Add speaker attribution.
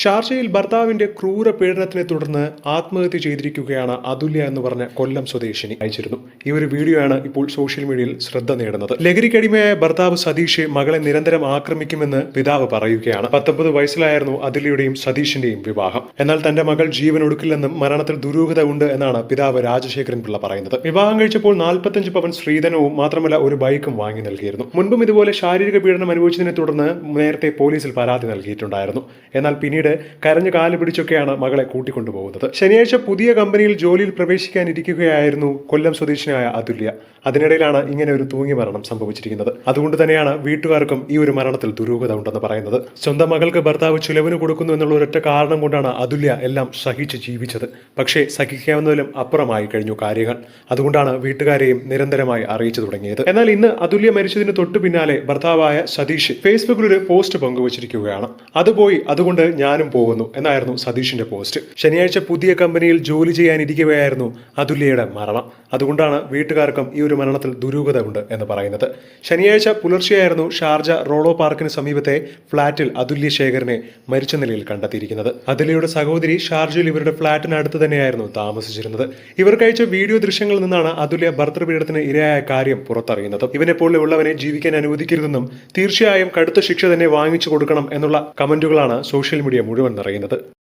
Speaker 1: ഷാർജയിൽ ഭർത്താവിന്റെ ക്രൂര പീഡനത്തിനെ തുടർന്ന് ആത്മഹത്യ ചെയ്തിരിക്കുകയാണ് അതുല്യ എന്ന് പറഞ്ഞ കൊല്ലം സ്വദേശിനി അയച്ചിരുന്നു. ഈ ഒരു വീഡിയോയാണ് ഇപ്പോൾ സോഷ്യൽ മീഡിയയിൽ ശ്രദ്ധ നേടുന്നത്. ലഹരിക്കടിമയായ ഭർത്താവ് സതീഷ് മകളെ നിരന്തരം ആക്രമിക്കുമെന്ന് പിതാവ് പറയുകയാണ്. പത്തൊമ്പത് വയസ്സിലായിരുന്നു അതുല്യയുടെയും സതീഷിന്റെയും വിവാഹം. എന്നാൽ തന്റെ മകൾ ജീവൻ ഒടുക്കില്ലെന്നും മരണത്തിൽ ദുരൂഹത ഉണ്ട് എന്നാണ് പിതാവ് രാജശേഖരൻ പിള്ള പറയുന്നത്. വിവാഹം കഴിച്ചപ്പോൾ നാൽപ്പത്തഞ്ച് പവൻ ശ്രീധനവും മാത്രമല്ല ഒരു ബൈക്കും വാങ്ങി നൽകിയിരുന്നു. മുൻപും ഇതുപോലെ ശാരീരിക പീഡനം അനുഭവിച്ചതിനെ തുടർന്ന് നേരത്തെ പോലീസിൽ പരാതി നൽകിയിട്ടുണ്ടായിരുന്നു. എന്നാൽ പിന്നീട് കരഞ്ഞു കാൽ പിടിച്ചൊക്കെയാണ് മകളെ കൂട്ടിക്കൊണ്ടുപോകുന്നത്. ശനിയാഴ്ച പുതിയ കമ്പനിയിൽ ജോലിയിൽ പ്രവേശിക്കാനിരിക്കുകയായിരുന്നു കൊല്ലം സ്വദേശിനായ അതുല്യ. അതിനിടയിലാണ് ഇങ്ങനെ ഒരു തൂങ്ങി മരണം സംഭവിച്ചിരിക്കുന്നത്. അതുകൊണ്ട് തന്നെയാണ് വീട്ടുകാർക്കും ഈ ഒരു മരണത്തിൽ ദുരൂഹത ഉണ്ടെന്ന് പറയുന്നത്. സ്വന്തം മകൾക്ക് ഭർത്താവ് ചിലവിന് കൊടുക്കുന്നു എന്നുള്ള ഒരൊറ്റ കാരണം കൊണ്ടാണ് അതുല്യ എല്ലാം സഹിച്ച് ജീവിച്ചത്. പക്ഷേ സഹിക്കാവുന്നതിലും അപ്പുറമായി കഴിഞ്ഞു കാര്യങ്ങൾ. അതുകൊണ്ടാണ് വീട്ടുകാരെയും നിരന്തരമായി അറിയിച്ചു തുടങ്ങിയത്. എന്നാൽ ഇന്ന് അതുല്യ മരിച്ചതിന് തൊട്ടു പിന്നാലെ ഭർത്താവായ സതീഷ് ഫേസ്ബുക്കിൽ ഒരു പോസ്റ്റ് പങ്കുവച്ചിരിക്കുകയാണ്. അതുപോയി അതുകൊണ്ട് ഞാനും പോകുന്നു എന്നായിരുന്നു സതീഷിന്റെ പോസ്റ്റ്. ശനിയാഴ്ച പുതിയ കമ്പനിയിൽ ജോലി ചെയ്യാനിരിക്കവെയായിരുന്നു അതുല്യയുടെ മരണം. അതുകൊണ്ടാണ് വീട്ടുകാർക്കും ഈ ഒരു മരണത്തിൽ ദുരൂഹത ഉണ്ട് എന്ന് പറയുന്നത്. ശനിയാഴ്ച പുലർച്ചെയായിരുന്നു ഷാർജ റോളോ പാർക്കിന് സമീപത്തെ ഫ്ളാറ്റിൽ അതുല്യ ശേഖരനെ മരിച്ച നിലയിൽ കണ്ടെത്തിയിരിക്കുന്നത്. അതുല്യയുടെ സഹോദരി ഷാർജയിൽ ഇവരുടെ ഫ്ളാറ്റിനടുത്ത് തന്നെയായിരുന്നു താമസിച്ചിരുന്നത്. ഇവർക്കയച്ച വീഡിയോ ദൃശ്യങ്ങളിൽ നിന്നാണ് അതുല്യ ഭർത്തൃപീഡത്തിന് ഇരയായ കാര്യം പുറത്തറിയുന്നത്. ഇവനെ പോലെയുള്ളവനെ ജീവിക്കാൻ അനുവദിക്കരുതെന്നും തീർച്ചയായും കടുത്ത ശിക്ഷ തന്നെ വാങ്ങിച്ചു കൊടുക്കണം എന്നുള്ള കമന്റുകളാണ് സോഷ്യൽ മീഡിയ മുഴുവൻ നിറയുന്നത്.